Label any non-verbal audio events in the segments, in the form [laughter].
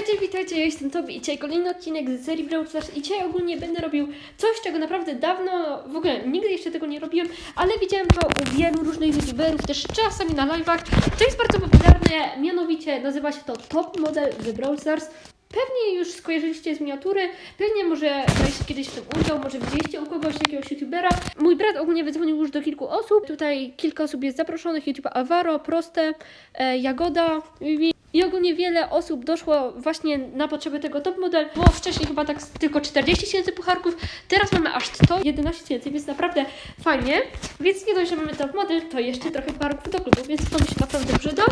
Witajcie, witajcie, ja jestem Tobi i dzisiaj kolejny odcinek z serii Brawl Stars i dzisiaj ogólnie będę robił coś, czego naprawdę dawno, w ogóle nigdy jeszcze tego nie robiłem, ale widziałem to u wielu różnych youtuberów, też czasami na live'ach. To jest bardzo popularne, mianowicie nazywa się to Top Model w Brawl Stars. Pewnie już skojarzyliście z miniatury, pewnie może braliście kiedyś w tym udział, może widzieliście u kogoś, jakiegoś youtubera. Mój brat ogólnie wydzwonił już do kilku osób, tutaj kilka osób jest zaproszonych, YouTube Alvaro, Proste, e, Jagoda, Vivi. I ogólnie wiele osób doszło właśnie na potrzeby tego top model. Było wcześniej chyba tak tylko 40 tysięcy pucharków, teraz mamy aż 111 tysięcy, więc naprawdę fajnie. Więc nie dość, że mamy top model, to jeszcze trochę pucharków do klubu, więc to mi się naprawdę przyda.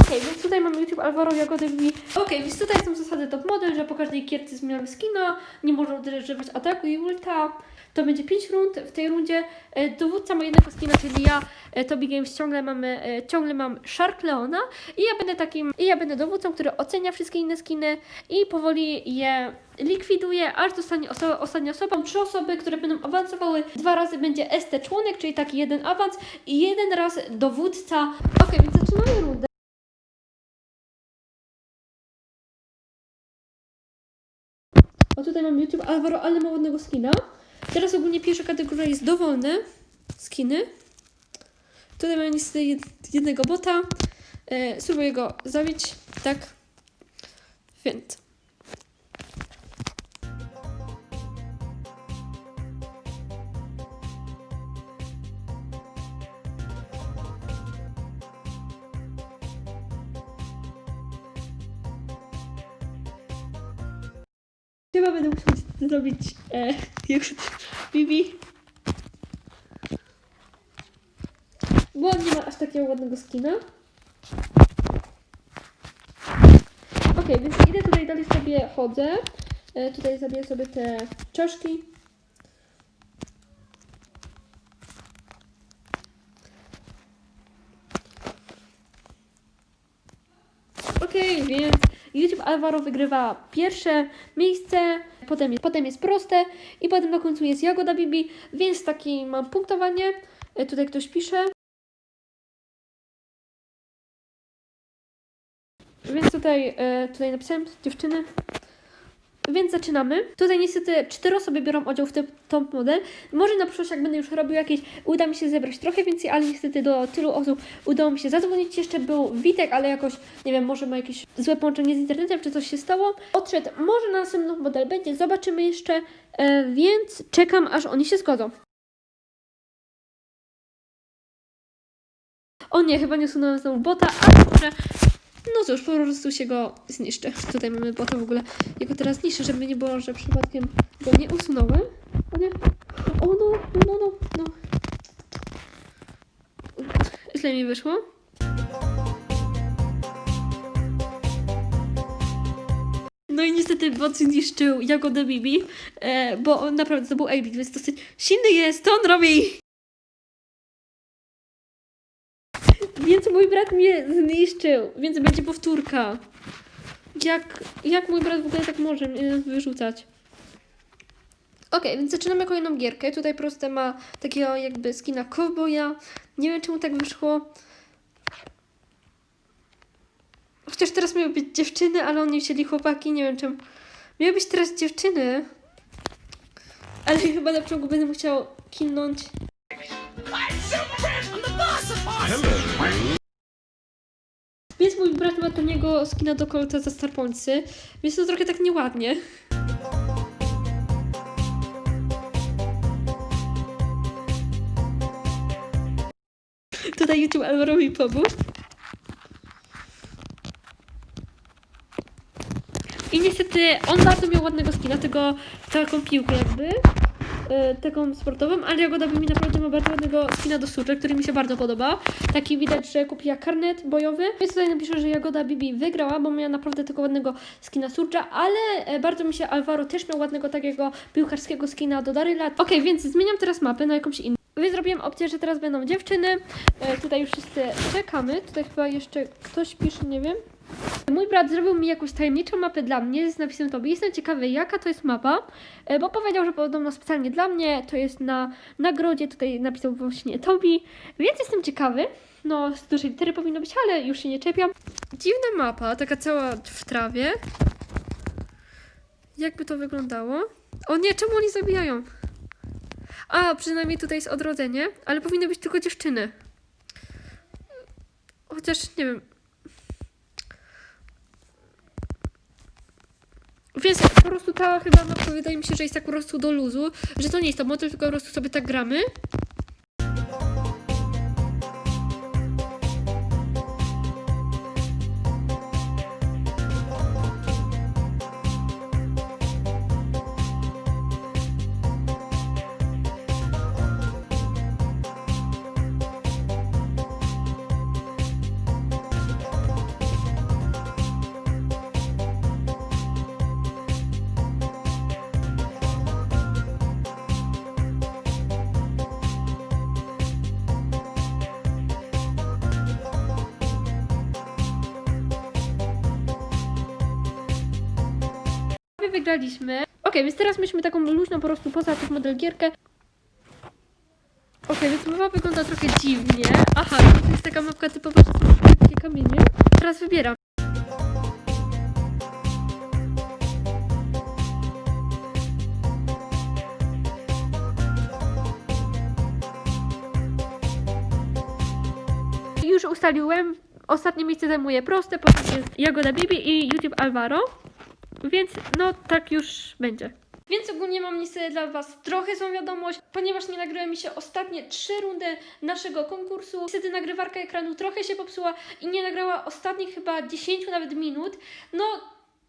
Okej, więc tutaj mamy YouTube Alvaro Jagody Vivi. Okej, więc tutaj są zasady top model, że po każdej gierce zmieniamy skina, nie można używać ataku i ulta. To będzie 5 rund. W tej rundzie e, dowódca ma jednego skina, czyli ja, e, Tobi Games, ciągle mamy, e, ciągle mam Shark Leona i ja będę takim, i ja będę dowódcą, który ocenia wszystkie inne skiny i powoli je likwiduje, aż zostanie oso ostatnia osoba. Trzy osoby, które będą awansowały. Dwa razy będzie ST członek, czyli taki jeden awans i jeden raz dowódca. Okej, więc zaczynamy rundę. O tutaj mam YouTube Alvaro, ale ma ładnego skina. Teraz ogólnie pierwsza kategoria jest dowolne skiny. Tutaj mam niestety jed- jednego bota. E, spróbuję go zabić. Tak. Więc. Chyba będę musiał zrobić e, Bibi. Bo on nie ma aż takiego ładnego skina. Okej, więc idę tutaj dalej sobie chodzę. E, tutaj zabiję sobie te czaszki. Okej, więc YouTube Alvaro wygrywa pierwsze miejsce, potem potem jest proste i potem na końcu jest Jagoda Bibi, więc taki mam punktowanie. E, Tutaj ktoś pisze. Więc tutaj, e, tutaj napisałem dziewczyny. Więc zaczynamy. Tutaj niestety cztery osoby biorą udział w tym top model. Może na przyszłość, jak będę już robił jakieś, uda mi się zebrać trochę więcej, ale niestety do tylu osób udało mi się zadzwonić. Jeszcze był Witek, ale jakoś, nie wiem, może ma jakieś złe połączenie z internetem, czy coś się stało. Odszedł, może na następny model będzie, zobaczymy jeszcze, e, więc czekam, aż oni się zgodzą. O nie, chyba nie usunąłem znowu bota, ale. No cóż, po prostu się go zniszczę. Tutaj mamy bota w ogóle. Ja go teraz niszczę, żeby nie było, że przypadkiem go nie usunąłem. O nie. O no, no, no, no. Źle mi wyszło. No i niestety bot zniszczył Jagodę Bibi, e, bo on naprawdę to był Abit, więc dosyć silny jest, to on robi. Więc mój brat mnie zniszczył, więc będzie powtórka. Jak, jak mój brat w ogóle tak może mnie wyrzucać? Okej, więc zaczynamy kolejną gierkę. Tutaj proste ma takiego jakby skina cowboya. Nie wiem czemu tak wyszło. Chociaż teraz miały być dziewczyny, ale oni wzięli chłopaki, nie wiem czemu. Miały być teraz dziewczyny. Ale [laughs] chyba na początku będę musiał kilnąć. Więc mój brat ma taniego skina do kolca za Star Pointsy, więc to trochę tak nieładnie. Tutaj YouTube Alvaro mi pomógł. I niestety on bardzo miał ładnego skina, tego, taką piłkę jakby, e, taką sportową, ale Jagoda mi naprawdę ma bardzo ładnego skina do sucze, który mi się bardzo podoba. Taki widać, że kupiła karnet bojowy. Więc tutaj napiszę, że Jagoda Bibi wygrała, bo miała naprawdę tego ładnego skina surcza, ale e, bardzo mi się Alvaro też miał ładnego takiego piłkarskiego skina do Daryla. Okej, więc zmieniam teraz mapę na jakąś inną. Więc zrobiłem opcję, że teraz będą dziewczyny. E, tutaj już wszyscy czekamy. Tutaj chyba jeszcze ktoś pisze, nie wiem. Mój brat zrobił mi jakąś tajemniczą mapę dla mnie z napisem Tobi. Jestem ciekawy, jaka to jest mapa, e, bo powiedział, że podobno specjalnie dla mnie. To jest na nagrodzie, tutaj napisał właśnie Tobi, więc jestem ciekawy. No, z dużej litery powinno być, ale już się nie czepiam. Dziwna mapa, taka cała w trawie. jakby to wyglądało. O nie, czemu oni zabijają? A, przynajmniej tutaj jest odrodzenie, ale powinny być tylko dziewczyny. Chociaż nie wiem. Więc po prostu ta chyba mapka wydaje mi się, że jest tak po prostu do luzu, że to nie jest to motyl, tylko po prostu sobie tak gramy. My wygraliśmy. Okej, więc teraz myśmy taką luźną po prostu poza tych model gierkę. Okej, więc mapa wygląda trochę dziwnie. Aha, to jest taka mapka typowa, że są takie kamienie. Teraz wybieram. Już ustaliłem. Ostatnie miejsce zajmuje proste, potem jest Jagoda Bibi i YouTube Alvaro. Więc no tak już będzie. Więc ogólnie mam niestety dla Was trochę złą wiadomość, ponieważ nie nagrały mi się ostatnie trzy rundy naszego konkursu. Niestety nagrywarka ekranu trochę się popsuła i nie nagrała ostatnich chyba 10 nawet minut. No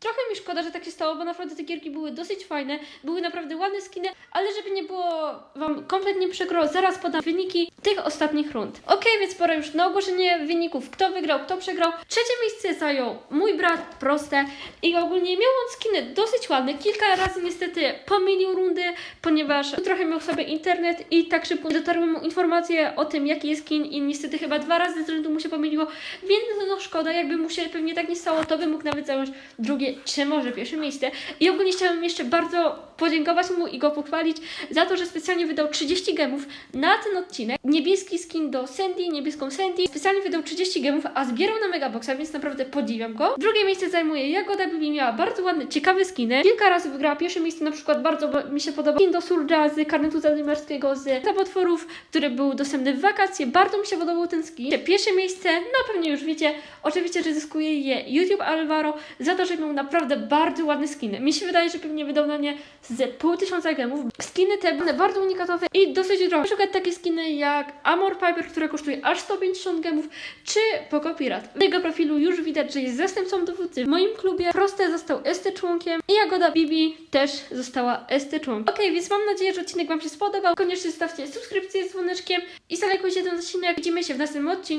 trochę mi szkoda, że tak się stało, bo naprawdę te gierki były dosyć fajne, były naprawdę ładne skiny, ale żeby nie było Wam kompletnie przykro, zaraz podam wyniki tych ostatnich rund. Okej, więc pora już na ogłoszenie wyników, kto wygrał, kto przegrał. Trzecie miejsce zajął mój brat, proste i ogólnie miał on skiny dosyć ładne. Kilka razy niestety pomylił rundy, ponieważ trochę miał sobie internet i tak szybko dotarły mu informacje o tym, jaki jest skin i niestety chyba dwa razy z rzędu mu się pomyliło, więc no szkoda, jakby mu się pewnie tak nie stało, to by mógł nawet zająć drugie czy może pierwsze miejsce. I ogólnie chciałam jeszcze bardzo podziękować mu i go pochwalić za to, że specjalnie wydał 30 gemów na ten odcinek. Niebieski skin do Sandy, niebieską Sandy. Specjalnie wydał 30 gemów, a zbierał na Megaboxa, więc naprawdę podziwiam go. Drugie miejsce zajmuje Jagoda Bibi, miała bardzo ładne, ciekawe skiny. Kilka razy wygrała pierwsze miejsce, na przykład bardzo mi się podobał skin do Surge'a z karnetu zadymerskiego z zapotworów, który był dostępny w wakacje. Bardzo mi się podobał ten skin. Pierwsze miejsce, no pewnie już wiecie, oczywiście, że zyskuje je YouTube Alvaro za to, że miał naprawdę bardzo ładne skiny. Mi się wydaje, że pewnie wydał na nie z pół tysiąca gemów. Skiny te były bardzo unikatowe i dosyć drogie. Przykład takie skiny jak Amor Piper, które kosztuje aż 150 gemów, czy Poco Pirat. W jego profilu już widać, że jest zastępcą dowódcy w moim klubie. Proste został ST członkiem i Jagoda Bibi też została ST członkiem. Okej, więc mam nadzieję, że odcinek Wam się spodobał. Koniecznie zostawcie subskrypcję z dzwoneczkiem i zalajkujcie ten odcinek. Widzimy się w następnym odcinku.